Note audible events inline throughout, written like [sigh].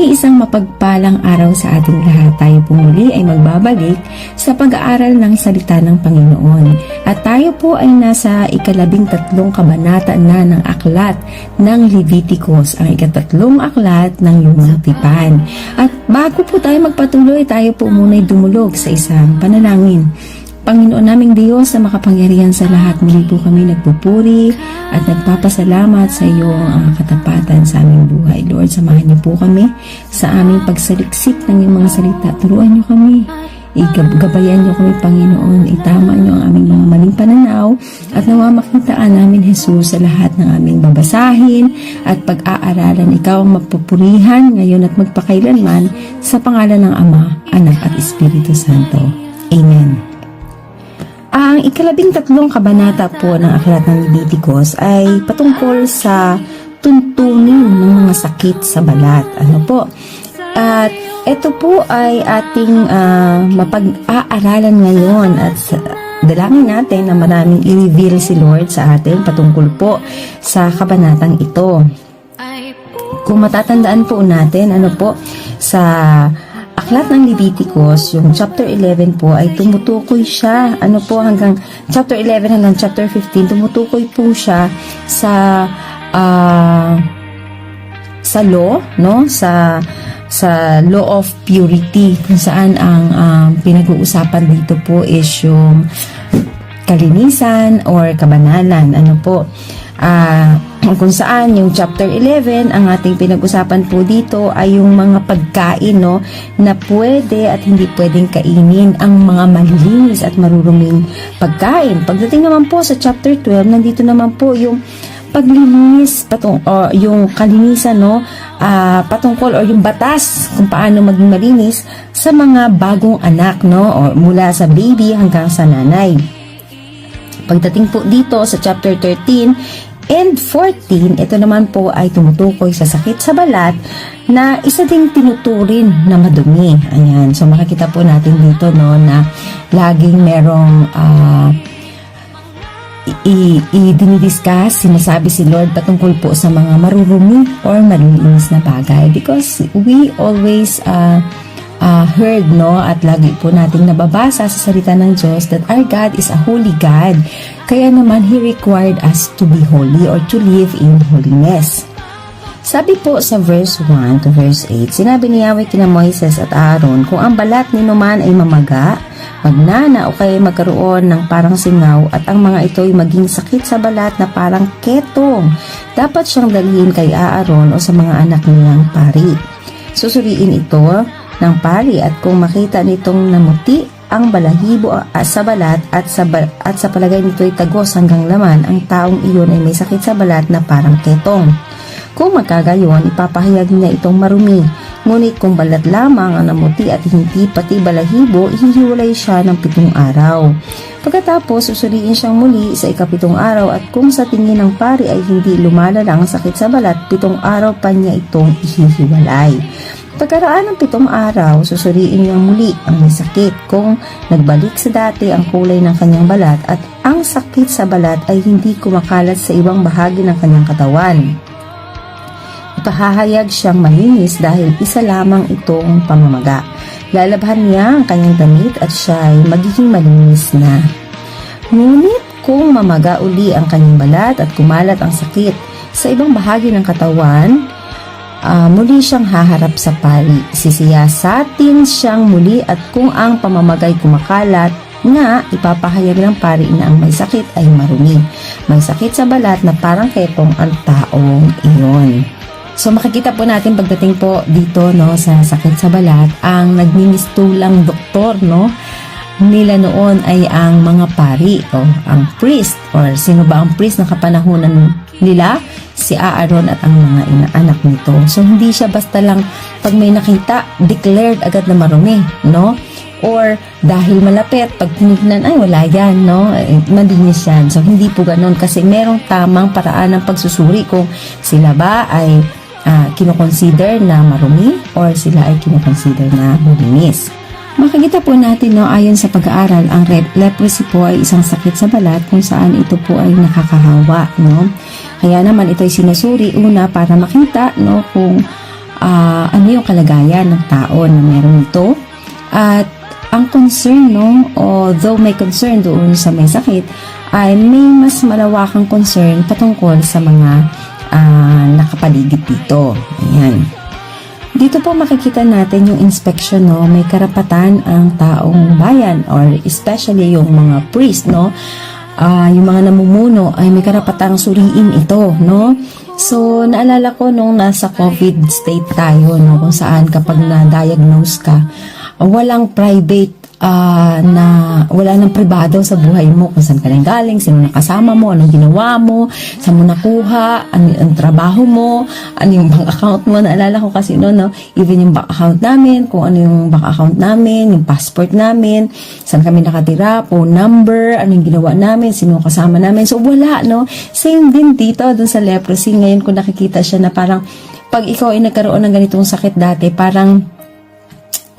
Muli isang mapagpalang araw sa ating lahat. Tayo po muli ay magbabalik sa pag-aaral ng salita ng Panginoon. At tayo po ay nasa ikalabing tatlong kabanata na ng aklat ng Leviticus, ang ikatatlong aklat ng Lumang Tipan. At bago po tayo magpatuloy, tayo po muna ay dumulog sa isang panalangin. Panginoon naming Diyos na makapangyarihan sa lahat, muli po kami nagpupuri at nagpapasalamat sa iyong ah, katapatan sa aming buhay. Lord, samahan niyo po kami sa aming pagsaliksik ng iyong mga salita. Turuan niyo kami. Igabayan niyo kami, Panginoon. Itama niyo ang aming mga maling pananaw at nawa makitaan namin, Jesus, sa lahat ng aming babasahin at pag-aaralan. Ikaw ang mapupurihan ngayon at magpakailanman sa pangalan ng Ama, Anak at Espiritu Santo. Amen. Ang ikalabing tatlong kabanata po ng Aklat ng Leviticus ay patungkol sa tuntunin ng mga sakit sa balat. Ano po? At ito po ay ating ah, mapag-aaralan ngayon at sa, dalangin natin na maraming i-reveal si Lord sa atin patungkol po sa kabanatang ito. Kung matatandaan po natin, ano po, sa aklat ng Leviticus, yung chapter 11 po ay tumutukoy siya, ano po hanggang chapter 11 hanggang chapter 15, tumutukoy po siya sa ah, sa law, no? Sa sa law of purity kung saan ang um, pinag-uusapan dito po is yung kalinisan or kabanalan. Ano po? Ah, kung saan yung chapter 11 ang ating pinag-usapan po dito ay yung mga pagkain no na pwede at hindi pwedeng kainin ang mga malilinis at maruruming pagkain. Pagdating naman po sa chapter 12 nandito naman po yung paglilinis patung o yung kalinisan no ah, patungkol o yung batas kung paano maging malinis sa mga bagong anak no o mula sa baby hanggang sa nanay. Pagdating po dito sa chapter 13 and 14, ito naman po ay tumutukoy sa sakit sa balat na isa ding tinuturin na madumi. Ayan. So makikita po natin dito no na laging merong ah, i- i- dinidiscuss, sinasabi si Lord patungkol po sa mga marurumi or malilinis na bagay because we always uh, uh, heard no? At lagi po nating nababasa sa salita ng Diyos that our God is a holy God. Kaya naman He required us to be holy or to live in holiness. Sabi po sa verse 1 to verse 8, sinabi ni Yahweh kina Moises at Aaron, kung ang balat ni numan ay mamaga, magnana o kaya magkaroon ng parang singaw at ang mga ito ay maging sakit sa balat na parang ketong, dapat siyang dalhin kay Aaron o sa mga anak niyang pari. Susuriin ito ng pari at kung makita nitong namuti ang balahibo ah, sa balat at sa, ba- at sa palagay nito ay tagos hanggang laman, ang taong iyon ay may sakit sa balat na parang ketong. Kung magkagayon, ipapahayag niya itong marumi. Ngunit kung balat lamang ang namuti at hindi pati balahibo, ihihiwalay siya ng pitong araw. Pagkatapos, susuriin siyang muli sa ikapitong araw at kung sa tingin ng pari ay hindi lumalala ang sakit sa balat, pitong araw pa niya itong ihihiwalay. Pagkaraan ng pitong araw, susuriin niyang muli ang may sakit kung nagbalik sa dati ang kulay ng kanyang balat at ang sakit sa balat ay hindi kumakalat sa ibang bahagi ng kanyang katawan. Ipahahayag siyang malinis dahil isa lamang itong pamamaga. Lalabhan niya ang kanyang damit at siya ay magiging malinis na. Ngunit kung mamaga uli ang kanyang balat at kumalat ang sakit sa ibang bahagi ng katawan, Ah, muli siyang haharap sa pari. Sisiyasatin siyang muli at kung ang pamamagay kumakalat, nga ipapahayag ng pari na ang may sakit ay marumi. May sakit sa balat na parang ketong ang taong iyon. So makikita po natin pagdating po dito no sa sakit sa balat, ang nagmimistulang doktor no nila noon ay ang mga pari o ang priest or sino ba ang priest ng kapanahunan nila si Aaron at ang mga inaanak nito. So hindi siya basta lang pag may nakita declared agad na marumi, no? Or dahil malapit, pag tinignan, ay wala yan, no? Eh, Malinis yan. So hindi po ganun kasi merong tamang paraan ng pagsusuri kung sila ba ay ah, kinoconsider na marumi or sila ay kinoconsider na malinis. Makikita po natin no, ayon sa pag-aaral, ang rep- leprosy po ay isang sakit sa balat kung saan ito po ay nakakahawa. No? Kaya naman ito ay sinusuri una para makita no, kung ah, ano yung kalagayan ng tao na meron ito. At ang concern, no, although may concern doon sa may sakit, ay may mas malawakang concern patungkol sa mga ah, nakapaligid dito. Ayan. Dito po makikita natin yung inspection, no? May karapatan ang taong bayan or especially yung mga priest, no? Ah, yung mga namumuno ay may karapatang suriin ito, no? So, naalala ko nung nasa COVID state tayo, no? Kung saan kapag na-diagnose ka, walang private ah, na wala nang pribado sa buhay mo kung saan ka nang galing, sino nakasama mo, anong ginawa mo, saan mo nakuha, ano ang trabaho mo, ano yung bank account mo. Naalala ko kasi no, no, even yung bank account namin, kung ano yung bank account namin, yung passport namin, saan kami nakatira, phone number, ano yung ginawa namin, sino kasama namin. So wala, no? Same din dito, dun sa leprosy. Ngayon ko nakikita siya na parang pag ikaw ay nagkaroon ng ganitong sakit dati, parang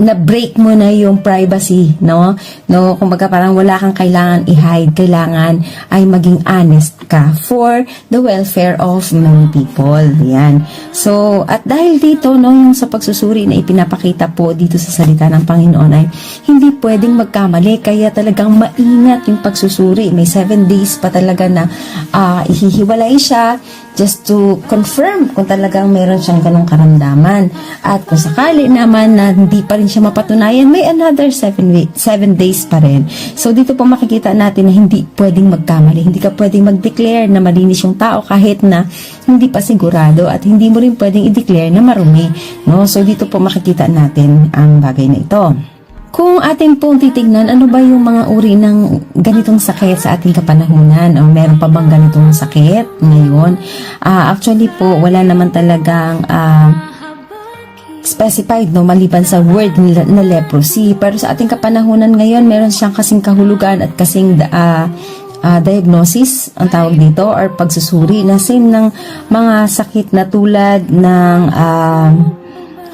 na break mo na yung privacy, no? No, kumbaga parang wala kang kailangan i-hide, kailangan ay maging honest ka for the welfare of many people. Yan. So, at dahil dito, no, yung sa pagsusuri na ipinapakita po dito sa salita ng Panginoon ay hindi pwedeng magkamali, kaya talagang maingat yung pagsusuri. May seven days pa talaga na ah, ihihiwalay siya just to confirm kung talagang meron siyang ganong karamdaman. At kung sakali naman na hindi pa rin siya mapatunayan, may another seven, week, seven days pa rin. So dito po makikita natin na hindi pwedeng magkamali. Hindi ka pwedeng mag-declare na malinis yung tao kahit na hindi pa sigurado at hindi mo rin pwedeng i-declare na marumi. No? So dito po makikita natin ang bagay na ito. Kung ating pong titignan, ano ba yung mga uri ng ganitong sakit sa ating kapanahunan? O meron pa bang ganitong sakit ngayon? Ah, actually po, wala naman talagang ah, specified no maliban sa word na, leprosy pero sa ating kapanahunan ngayon meron siyang kasing kahulugan at kasing ah, ah, diagnosis ang tawag dito or pagsusuri na same ng mga sakit na tulad ng ah,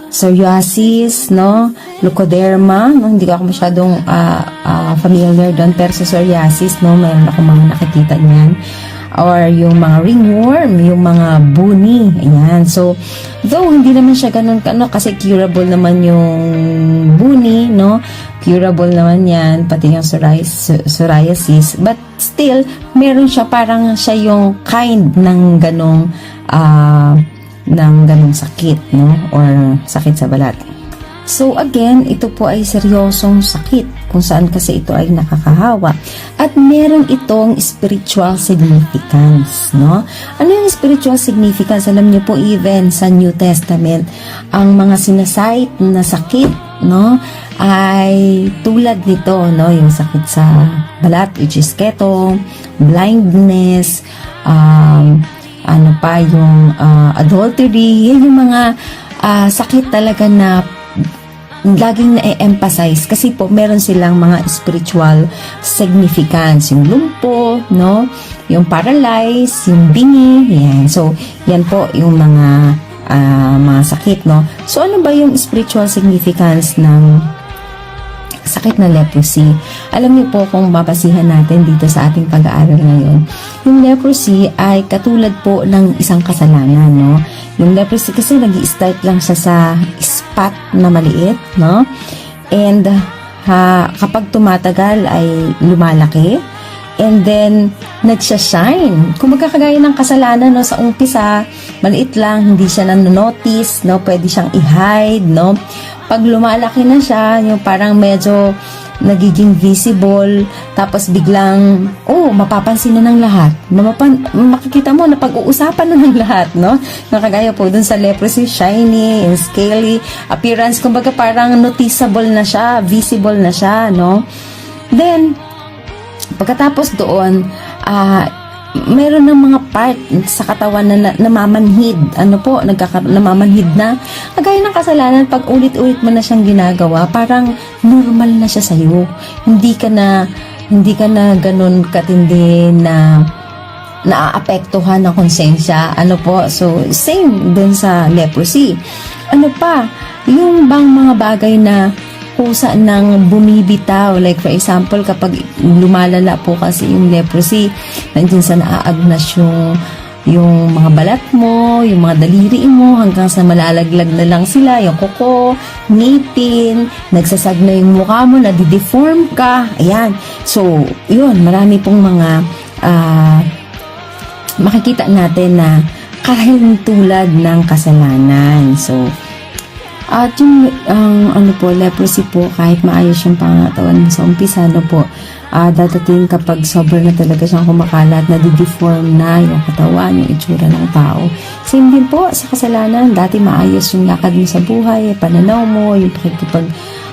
psoriasis, no? Leukoderma, no? Hindi ko ako masyadong ah, ah, familiar doon. Pero sa psoriasis, no? Meron ako mga nakikita niyan. Or yung mga ringworm, yung mga buni. Ayan. So, though hindi naman siya ganun, ano, kasi curable naman yung buni, no? Curable naman yan, pati yung psoriasis. But still, meron siya parang siya yung kind ng ganong ah ng ganong sakit, no? Or sakit sa balat. So again, ito po ay seryosong sakit kung saan kasi ito ay nakakahawa. At meron itong spiritual significance, no? Ano yung spiritual significance? Alam niyo po even sa New Testament, ang mga sinasite na sakit, no? ay tulad nito, no? Yung sakit sa balat, which is keto, blindness, um, ano pa, yung ah, adultery, yan yung mga ah, sakit talaga na laging na-emphasize kasi po meron silang mga spiritual significance. Yung lumpo no? Yung paralyze yung bingi yan. So yan po yung mga ah, mga sakit no? So ano ba yung spiritual significance ng sakit na leprosy. Alam niyo po kung mabasihan natin dito sa ating pag-aaral ngayon, yung leprosy ay katulad po ng isang kasalanan, no? Yung leprosy kasi nag start lang siya sa spot na maliit, no? And ha, kapag tumatagal ay lumalaki, and then nagsha-shine. Kung magkakagaya ng kasalanan no, sa umpisa, maliit lang, hindi siya nanonotice, no, pwede siyang i-hide, no. Pag lumalaki na siya, yung parang medyo nagiging visible, tapos biglang, oh, mapapansin na ng lahat. Mapapan, makikita mo na pag-uusapan na ng lahat, no? Nakagaya po dun sa leprosy, shiny and scaly appearance, kumbaga parang noticeable na siya, visible na siya, no? Then, Pagkatapos doon, ah meron ng mga part sa katawan na, na namamanhid. Ano po, nagkaka- namamanhid na. Kagaya ng kasalanan, pag ulit-ulit mo na siyang ginagawa, parang normal na siya sa'yo. Hindi ka na, hindi ka na ganun katindi na naaapektuhan ng konsensya. Ano po, so same dun sa leprosy. Ano pa, yung bang mga bagay na kusa ng bumibitaw. Like for example, kapag lumalala po kasi yung leprosy, nandiyan sa naaagnas yung yung mga balat mo, yung mga daliri mo, hanggang sa malalaglag na lang sila, yung kuko, ngipin, nagsasag na yung mukha mo, nadideform ka. Ayan. So, yun, marami pong mga ah, makikita natin na kahit tulad ng kasalanan. So, at yung ang ano po, leprosy po, kahit maayos yung pangatawan sa umpisa, ano po, ah dadating kapag sobrang na talaga siyang kumakalat, na deform na yung katawan, yung itsura ng tao. Same din po sa kasalanan, dati maayos yung lakad mo sa buhay, pananaw mo, yung pakikipag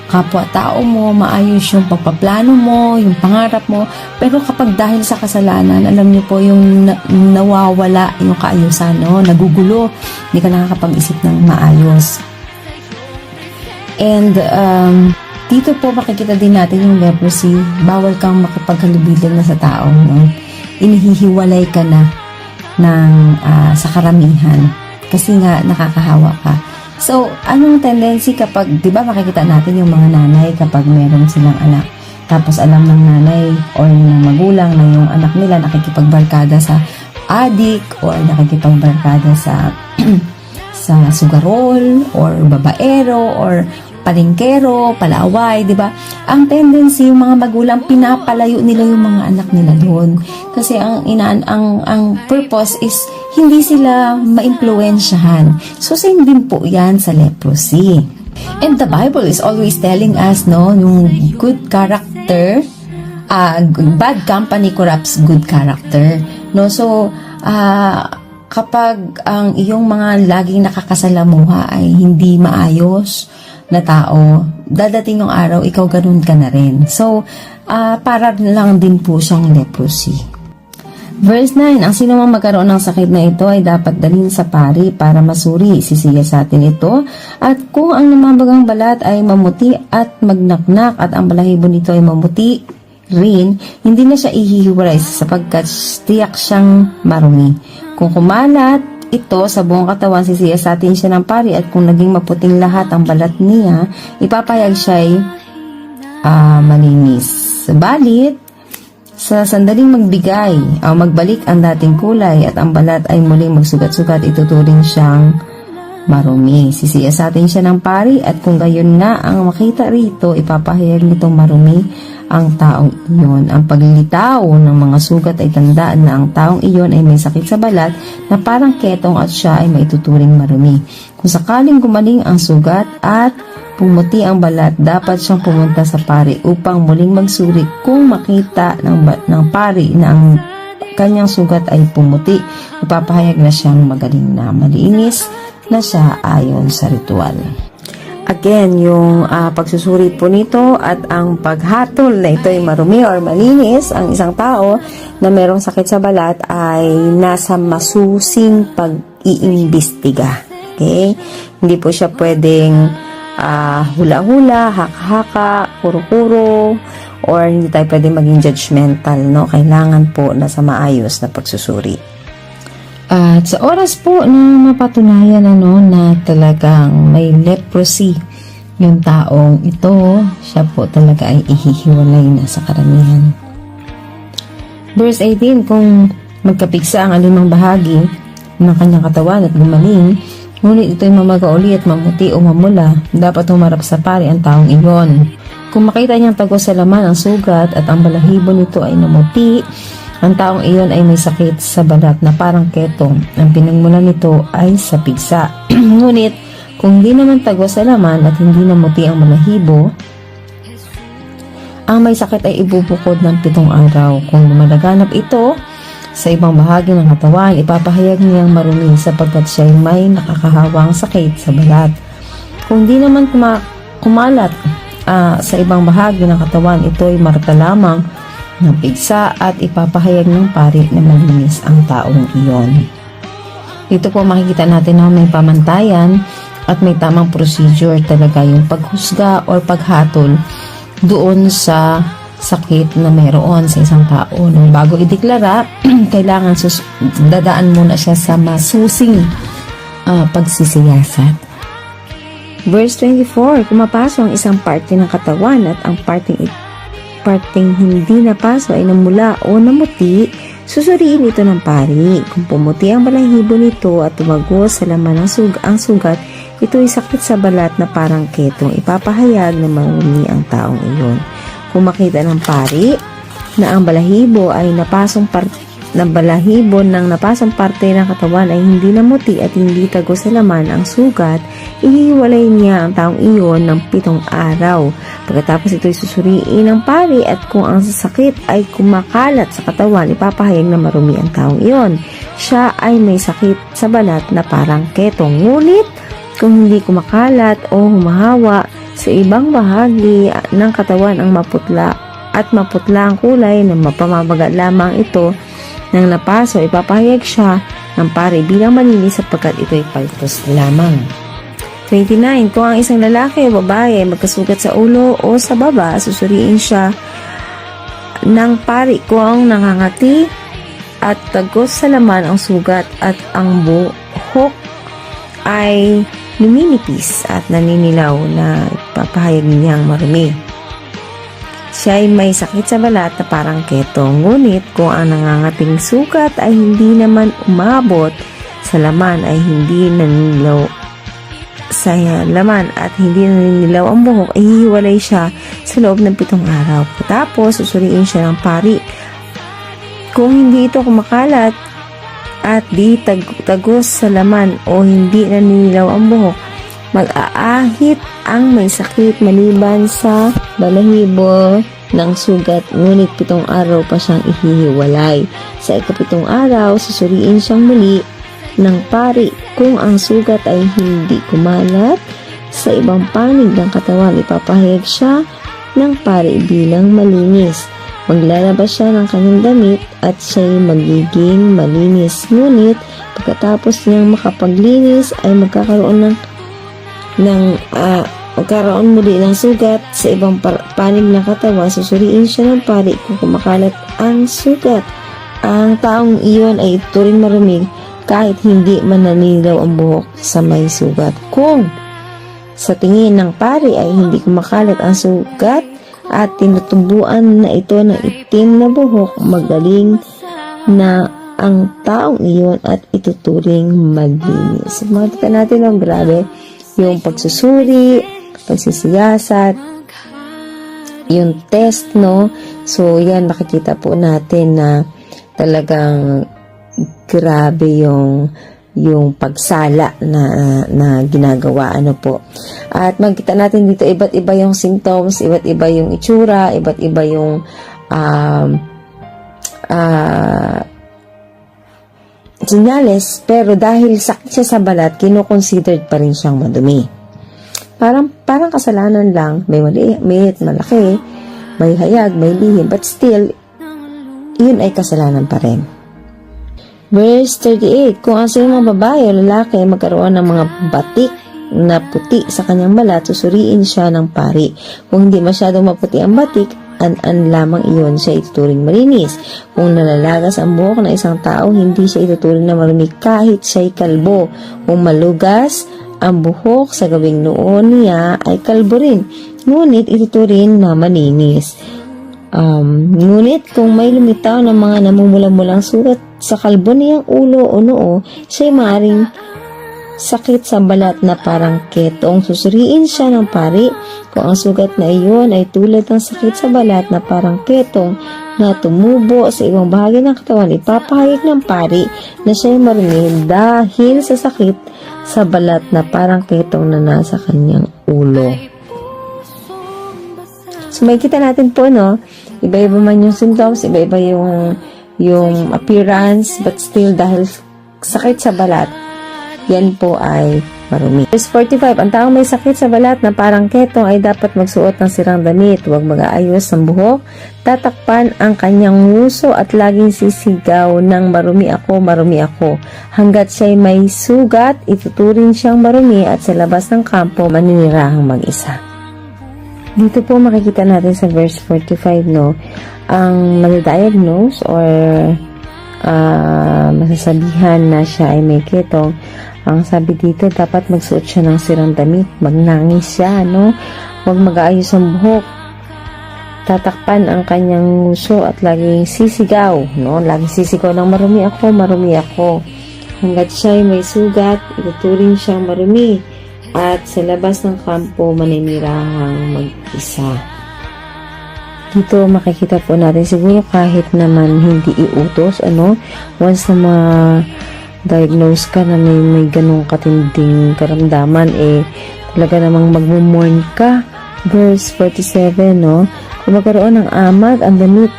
kapwa-tao mo, maayos yung pagpaplano mo, yung pangarap mo. Pero kapag dahil sa kasalanan, alam niyo po yung na- nawawala yung kaayusan, no? nagugulo, hindi ka nakakapag-isip ng maayos. And um, dito po makikita din natin yung leprosy. Bawal kang makipaghalubilan na sa tao. No? Inihihiwalay ka na ng, ah, sa karamihan. Kasi nga nakakahawa ka. So, anong tendency kapag, di ba makikita natin yung mga nanay kapag meron silang anak. Tapos alam ng nanay or ng magulang na yung anak nila nakikipagbarkada sa adik or nakikipagbarkada sa [clears throat] sa sugarol or babaero or palingkero, palaway, di ba? Ang tendency yung mga magulang pinapalayo nila yung mga anak nila doon. Kasi ang inaan ang ang purpose is hindi sila maimpluwensyahan. So same din po 'yan sa leprosy. And the Bible is always telling us no yung good character uh, bad company corrupts good character. No, so ah, kapag ang iyong mga laging nakakasalamuha ay hindi maayos na tao, dadating yung araw ikaw ganun ka na rin. So, ah, para lang din po siyang leprosy. Verse 9, ang sino mang magkaroon ng sakit na ito ay dapat dalhin sa pari para masuri. Sisiya sa atin ito. At kung ang namabagang balat ay mamuti at magnaknak at ang balahibo nito ay mamuti rin, hindi na siya ihihiwalay sapagkat tiyak siyang marumi. Kung kumalat ito sa buong katawan, sisiya sa atin siya ng pari at kung naging maputing lahat ang balat niya, ipapayag siya ay ah, malinis. Balit, sa sandaling magbigay o magbalik ang dating kulay at ang balat ay muling magsugat-sugat, ituturing siyang marumi. Sisiyasatin siya ng pari at kung gayon nga ang makita rito, ipapahayag nitong marumi ang taong iyon. Ang paglitaw ng mga sugat ay tandaan na ang taong iyon ay may sakit sa balat na parang ketong at siya ay maituturing marumi. Kung sakaling gumaling ang sugat at pumuti ang balat, dapat siyang pumunta sa pari upang muling magsuri kung makita ng, ng pari na ang kanyang sugat ay pumuti. Ipapahayag na siyang magaling na malinis na siya ayon sa ritual. Again, yung ah, pagsusuri po nito at ang paghatol na ito ay marumi or malinis ang isang tao na merong sakit sa balat ay nasa masusing pag-iimbestiga. Okay? Hindi po siya pwedeng ah, hula-hula, haka-haka, kuro-kuro, or hindi tayo pwedeng maging judgmental, no? Kailangan po nasa maayos na pagsusuri. At sa oras po na mapatunayan ano na talagang may leprosy yung taong ito, siya po talaga ay ihihiwalay na sa karamihan. Verse 18, kung magkapigsa ang alimang bahagi ng kanyang katawan at gumaling, ngunit ito'y mamaga uli at mamuti o mamula, dapat humarap sa pari ang taong iyon. Kung makita niyang tagos sa laman ang sugat at ang balahibo nito ay namuti, ang taong iyon ay may sakit sa balat na parang ketong. Ang pinagmulan nito ay sa pigsa. [clears throat] Ngunit, kung di naman tagos sa laman at hindi namuti ang balahibo, ang may sakit ay ibubukod ng pitong araw. Kung lumalaganap ito sa ibang bahagi ng katawan, ipapahayag niyang marumi sapagkat siya ay may nakakahawang sakit sa balat. Kung di naman kuma- kumalat ah, sa ibang bahagi ng katawan, ito ay marka lamang ng pigsa at ipapahayag ng pari na malinis ang taong iyon. Dito po makikita natin na may pamantayan at may tamang procedure talaga yung paghusga or paghatol doon sa sakit na meron sa isang tao. No? Bago ideklara, [clears throat] kailangan sus- dadaan muna siya sa masusing ah, pagsisiyasat. Verse 24, kumapasok ang isang parte ng katawan at ang parteng, parteng hindi napaso ay namula o namuti, susuriin ito ng pari. Kung pumuti ang balahibo nito at tumagos sa laman ng sug ang sugat, ito ay sakit sa balat na parang ketong ipapahayag na marumi ang taong iyon. Kung makita ng pari na ang balahibo ay napasong parte na balahibo ng napasang parte ng katawan ay hindi namuti at hindi tago sa laman ang sugat, ihiwalay niya ang taong iyon ng pitong araw. Pagkatapos ito'y susuriin ng pari at kung ang sakit ay kumakalat sa katawan, ipapahayag na marumi ang taong iyon. Siya ay may sakit sa balat na parang ketong. Ngunit, kung hindi kumakalat o humahawa sa ibang bahagi ng katawan ang maputla at maputla ang kulay na mapamabaga lamang ito ng napaso, ipapahayag siya ng pare bilang malinis sapagkat ito'y paltos lamang. 29. Kung ang isang lalaki o babae magkasugat sa ulo o sa baba, susuriin siya ng pari kung nangangati at tagos sa laman ang sugat at ang buhok ay luminipis at naninilaw na papahayag niyang marumi. Siya ay may sakit sa balat na parang keto. Ngunit kung ang nangangating sugat ay hindi naman umabot sa laman ay hindi naninilaw sa laman at hindi naninilaw ang buhok, ay hihiwalay siya sa loob ng pitong araw. Tapos, susuriin siya ng pari. Kung hindi ito kumakalat at di tag- tagos sa laman o hindi naninilaw ang buhok, mag-aahit ang may sakit maliban sa balahibo ng sugat ngunit pitong araw pa siyang ihihiwalay. Sa ikapitong araw, susuriin siyang muli ng pari kung ang sugat ay hindi kumalat sa ibang panig ng katawan ipapahayag siya ng pari bilang malinis. Maglalabas siya ng kanyang damit at siya'y magiging malinis. Ngunit pagkatapos niyang makapaglinis ay magkakaroon ng ng ah, magkaroon muli ng sugat sa ibang panig ng katawan, susuriin siya ng pari kung kumakalat ang sugat. Ang taong iyon ay turing marumig kahit hindi mananilaw ang buhok sa may sugat. Kung sa tingin ng pari ay hindi kumakalat ang sugat at tinutubuan na ito ng itim na buhok, magaling na ang taong iyon at ituturing maglinis. Makita natin ang grabe yung pagsusuri, pagsisiyasat, yung test, no? So, yan, makikita po natin na talagang grabe yung yung pagsala na na ginagawa ano po. At magkita natin dito iba't iba yung symptoms, iba't iba yung itsura, iba't iba yung um ah senyales, pero dahil sakit siya sa balat, kinoconsidered pa rin siyang madumi. Parang, parang kasalanan lang, may mali, may malaki, may hayag, may lihim, but still, yun ay kasalanan pa rin. Verse 38, kung ang sino mga babae o lalaki magkaroon ng mga batik na puti sa kanyang balat, susuriin siya ng pari. Kung hindi masyadong maputi ang batik, an-an lamang iyon siya ituturing malinis. Kung nalalagas ang buhok ng isang tao, hindi siya ituturing na marumi kahit siya'y kalbo. Kung malugas ang buhok sa gawing noon niya ay kalbo rin. Ngunit ituturing na malinis. Um, ngunit kung may lumitaw ng mga namumula-mulang sugat sa kalbo niyang ulo o noo, siya'y maaaring sakit sa balat na parang ketong. Susuriin siya ng pari kung ang sugat na iyon ay tulad ng sakit sa balat na parang ketong na tumubo sa ibang bahagi ng katawan. Ipapahayag ng pari na siya ay dahil sa sakit sa balat na parang ketong na nasa kanyang ulo. So makikita natin po no, iba-iba man yung symptoms, iba-iba yung yung appearance, but still dahil sakit sa balat, yan po ay marumi. Verse 45, ang taong may sakit sa balat na parang ketong ay dapat magsuot ng sirang damit, huwag mag-aayos ng buhok, tatakpan ang kanyang nguso at laging sisigaw ng marumi ako, marumi ako. Hanggat siya'y may sugat, ituturing siyang marumi at sa labas ng kampo, maninirahang mag-isa. Dito po makikita natin sa verse 45, no, ang maladiagnose or ah, masasabihan na siya ay may ketong, ang sabi dito, dapat magsuot siya ng sirang damit, magnangis siya, no? Huwag mag-aayos ang buhok. tatakpan ang kanyang nguso at laging sisigaw, no? Laging sisigaw ng marumi ako, marumi ako. Hanggat siya ay may sugat, ituturing siyang marumi at sa labas ng kampo maninirahang mag-isa. Dito makikita po natin siguro kahit naman hindi iutos, ano, once na ma-diagnose ka na may, may ganong katinding karamdaman, eh, talaga namang magmumorn ka. Verse 47, no? Kung magkaroon ng amag, ang damit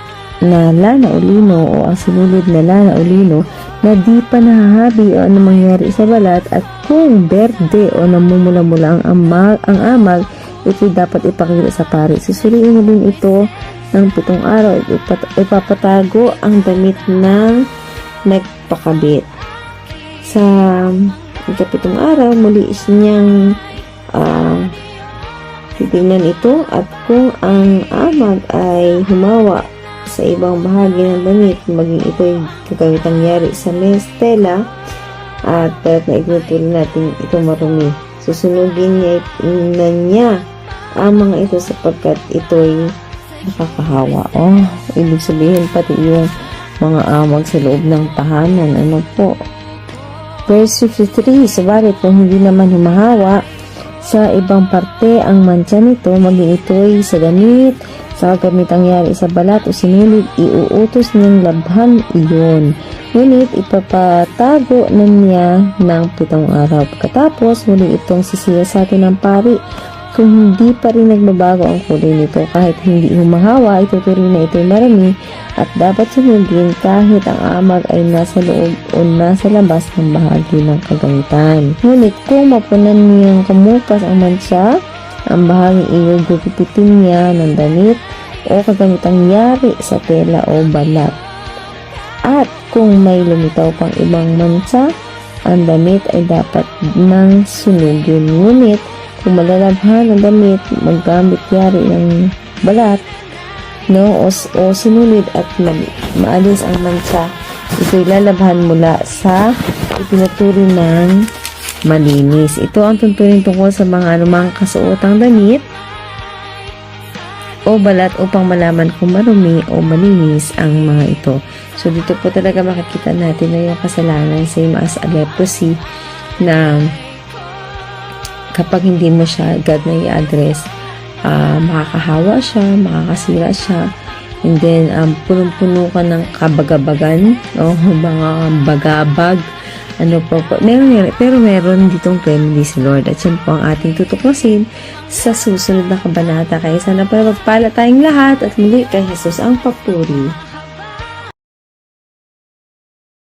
na lana o lino o ang sinulid na lana o lino na di pa nahahabi o ano mangyari sa balat at kung berde o namumula-mula ang amag, ang amag ito dapat ipakita sa pari. Susuriin mo din ito ng pitong araw. Ipat- ipapatago ang damit ng nagpakabit. Sa ikapitong araw, muli niyang ah, titignan ito at kung ang amag ay humawa sa ibang bahagi ng damit, maging ito ay kagamitang yari sa mestela at kahit na itutuloy natin ito marumi. Susunugin niya, na niya ang mga ito sapagkat ito'y nakakahawa. Oh, ibig sabihin pati yung mga amag sa loob ng tahanan. Ano po? Verse 53, Subalit kung hindi naman humahawa sa ibang parte ang mancha nito, maging ito'y sa damit, sa kagamitang yari sa balat o sinulid, iuutos niyang labhan iyon. Ngunit ipapatago na niya ng pitong araw. Pagkatapos, muli itong sisiya sa atin ng pari. Kung hindi pa rin nagbabago ang kulay nito, kahit hindi humahawa, ituturing na ito'y marami at dapat sunugin kahit ang amag ay nasa loob o nasa labas ng bahagi ng kagamitan. Ngunit kung mapunan niyang kamupas ang mansa, ang bahagi iyon gugupitin niya ng damit o kagamitang yari sa tela o balat. At kung may lumitaw pang ibang mansa, ang damit ay dapat nang sunugin. Ngunit kung malalabhan ang damit, maggamit yari ng balat, no, o, o sinulid at ma- maalis ang mansa, ito'y lalabhan mula sa ipinaturi ng malinis. Ito ang tuntunin tungkol sa mga anumang kasuotang damit o balat upang malaman kung marumi o malinis ang mga ito. So, dito po talaga makikita natin na yung kasalanan, same as a leprosy, na kapag hindi mo siya agad na i-address, ah, makakahawa siya, makakasira siya, and then um, punong-puno ka ng kabagabagan, o [laughs] mga bagabag, ano po po. Meron, pero meron ditong si Lord. At yun po ang ating tutuklasin sa susunod na kabanata. Kaya sana para magpala tayong lahat at muli kay Jesus ang papuri.